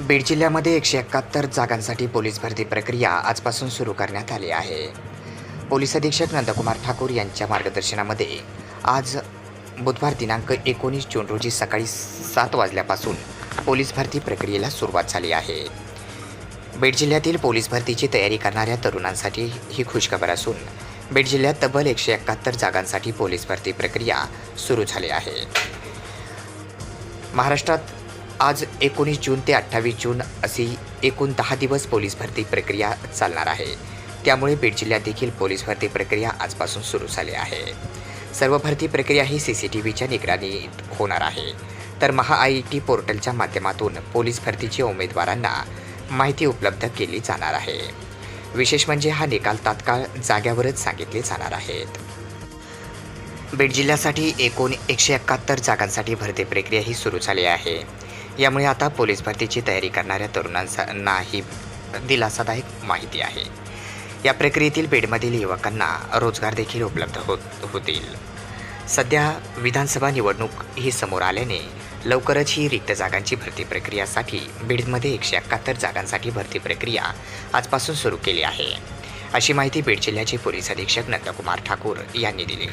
बीड जिल्ह्यामध्ये एकशे एकाहत्तर जागांसाठी पोलीस भरती प्रक्रिया आजपासून सुरू करण्यात आली आहे. पोलीस अधीक्षक नंदकुमार ठाकूर यांच्या मार्गदर्शनामध्ये आज बुधवार दिनांक एकोणीस जून रोजी सकाळी सात वाजल्यापासून पोलीस भरती प्रक्रियेला सुरुवात झाली आहे. बीड जिल्ह्यातील पोलीस भरतीची तयारी करणाऱ्या तरुणांसाठी ही खुशखबर असून बीड जिल्ह्यात तब्बल एकशे एकाहत्तर जागांसाठी पोलीस भरती प्रक्रिया सुरू झाली आहे. महाराष्ट्रात आज एकोणीस जून ते अठ्ठावीस जून अशी एकूण दहा दिवस पोलीस भरती प्रक्रिया चालणार आहे. त्यामुळे बीड जिल्ह्यात देखील पोलीस भरती प्रक्रिया आजपासून सुरू झाली आहे. सर्व भरती प्रक्रिया ही सी सी टी व्हीच्या निगराणीत होणार आहे. तर महा आय टी पोर्टलच्या माध्यमातून पोलीस भरतीच्या उमेदवारांना माहिती उपलब्ध केली जाणार आहे. विशेष म्हणजे हा निकाल तात्काळ जाग्यावरच सांगितले जाणार आहेत. बीड जिल्ह्यासाठी एकूण एकशे एकाहत्तर जागांसाठी भरती प्रक्रिया ही सुरू झाली आहे. यामुळे आता पोलीस भरतीची तयारी करणाऱ्या तरुणांना ही दिलासादायक माहिती आहे. या प्रक्रियेतील बीडमधील युवकांना रोजगार देखील उपलब्ध होत होतील. सध्या विधानसभा निवडणूक ही समोर आल्याने लवकरच ही रिक्त जागांची भरती प्रक्रियासाठी बीडमध्ये एकशे एकाहत्तर जागांसाठी भरती प्रक्रिया आजपासून सुरू केली आहे. अशी माहिती बीड जिल्ह्याचे पोलीस अधीक्षक नंदकुमार ठाकूर यांनी दिली.